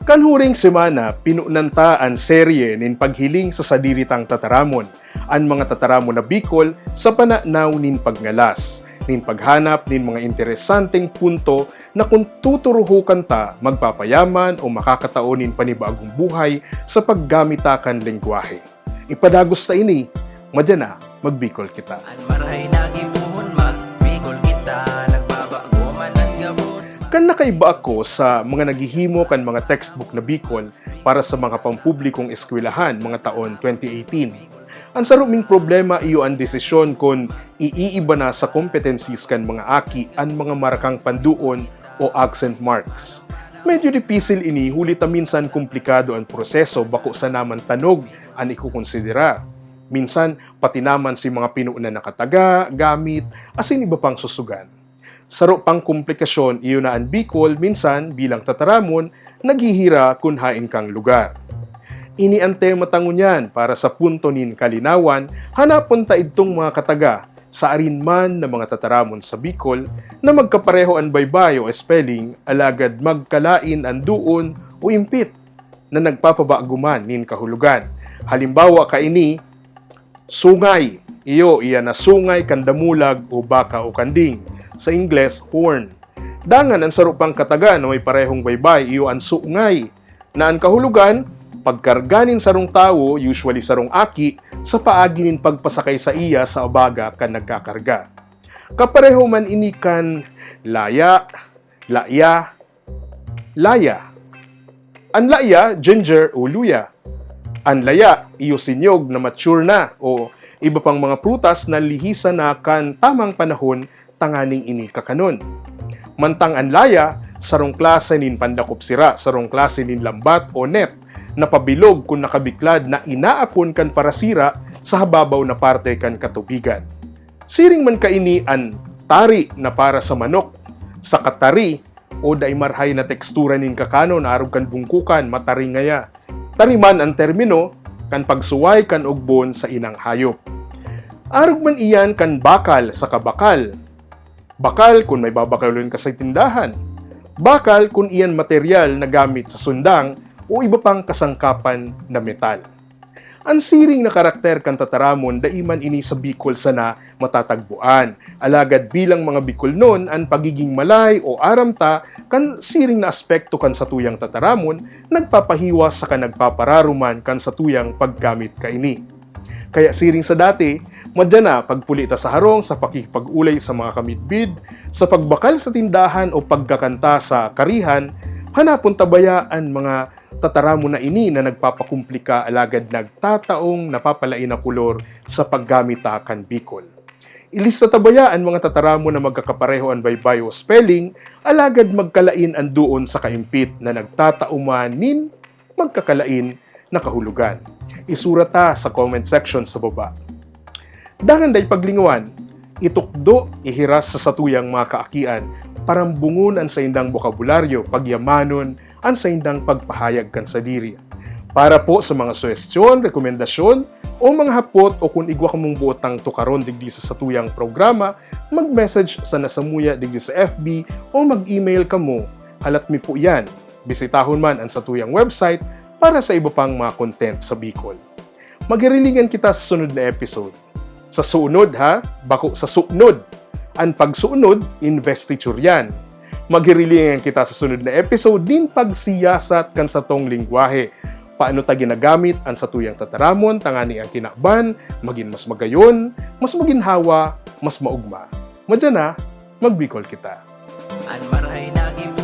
Kanhuring semana, pinunanta ang serye nin paghiling sa sadiritang tataramon, ang mga tataramon na Bicol sa pananaw nin pagngalas, nin paghanap nin mga interesanteng punto na kung tuturuhukan ta, magpapayaman o makakataon nin panibagong buhay sa paggamitakan lengguwahe. Ipadagos ta ini, madya na, magbikol kita. An marhay nagibuhon Kan nakaiba ako sa mga naghihimo kan mga textbook na Bicol para sa mga pampublikong eskwelahan mga taon 2018. Ang saruming problema iyo ang desisyon kung iiiba na sa competencies kan mga aki ang mga marakang panduon o accent marks. Medyo dipisil ini hulita minsan komplikado ang proseso bako sa naman tanog ang ikukonsidera. Minsan pati naman si mga pinuuna na kataga, gamit, asin iba pang susugan. Saro pang komplikasyon iyo na ang Bicol minsan bilang tataramon naghihira kung hain kang lugar. Ini ang tema tangunyan para sa punto nin kalinawan hanapon ta itong mga kataga sa arinman na mga tataramon sa Bicol na magkapareho ang baybay o spelling alagad magkalain ang duon o impit na nagpapabaguman nin kahulugan. Halimbawa kaini, sungay. Iyo iya na sungay, kandamulag o baka o kanding. Sa Ingles, horn. Dangan ang sarupang kataga na may parehong baybay, iyo ang sungay. Na ang kahulugan, pagkarganin sarong tao, usually sarong aki, sa paaginin pagpasakay sa iya sa abaga kan nagkakarga. Kapareho man ini kan laya, laya, laya. Ang laya, ginger o luya. Ang laya, iyo sinyog na mature na o iba pang mga prutas na lihisan na kan tamang panahon tanganing ini kakanon. Mantang ang laya, sarong klase nin pandakop sira, sarong klase nin lambat o net, na pabilog kung nakabiklad na inaakon kan parasira sa hababaw na parte kan katubigan. Siring man kaini an tari na para sa manok, sa katari o daimarhay na tekstura nin kakano na arog kan bungkukan matari ngaya. Tariman ang termino kan pagsuway kan ugbon sa inang hayop. Arog man iyan kan bakal sa kabakal. Bakal kung may babakalon ka sa tindahan. Bakal kung iyan material na gamit sa sundang o iba pang kasangkapan na metal. Ang siring na karakter kan tataramon daiman ini sa Bicol sana matatagpuan. Alagad bilang mga Bicol noon ang pagiging malay o aramta kan siring na aspekto kan sa tuyang tataramon nagpapahiwas sa kan nagpapararuman kan sa tuyang paggamit kaini. Kaya siring sa dati, madya na pagpulita sa harong sa pakikipag-ulay sa mga kamitbid, sa pagbakal sa tindahan o pagkakanta sa karihan, hanapon tabayaan mga tataramo na ini na nagpapakumplika alagad nagtataong napapalain na kulor sa paggamita kan Bicol. Ilista tabayaan mga tataramo na magkakapareho ang baybay o spelling, alagad magkalain ang duon sa kaimpit na nagtatauman nin magkakalain na kahulugan. Isurata sa comment section sa baba. Dangan day paglingawan, itukdo ihiras sa satuyang mga kaakian, parambungon ang sa indang bokabularyo, pagyamanon, ang sa indang pagpahayag kan sa diri. Para po sa mga suwestyon, rekomendasyon, o mga hapot o kung igwa kamong buotang tukaron digdi sa satuyang programa, mag-message sa nasamuya digdi sa FB o mag-email kamo. Halat mi po yan. Bisitahon man ang satuyang website para sa iba pang mga content sa Bicol. Magirilingan kita sa sunod na episode. Sa suunod ha, bako sa suunod. Ang pagsuunod, investiture yan. Magirilingan kita sa sunod na episode din pagsiyasat kan sa tong lingwahe. Paano ta ginagamit ang satuyang tataramon, tangani ang kinakban, maging mas magayon, mas maginhawa, mas maugma. Madya na, magbikol kita. an marhay nagibuhon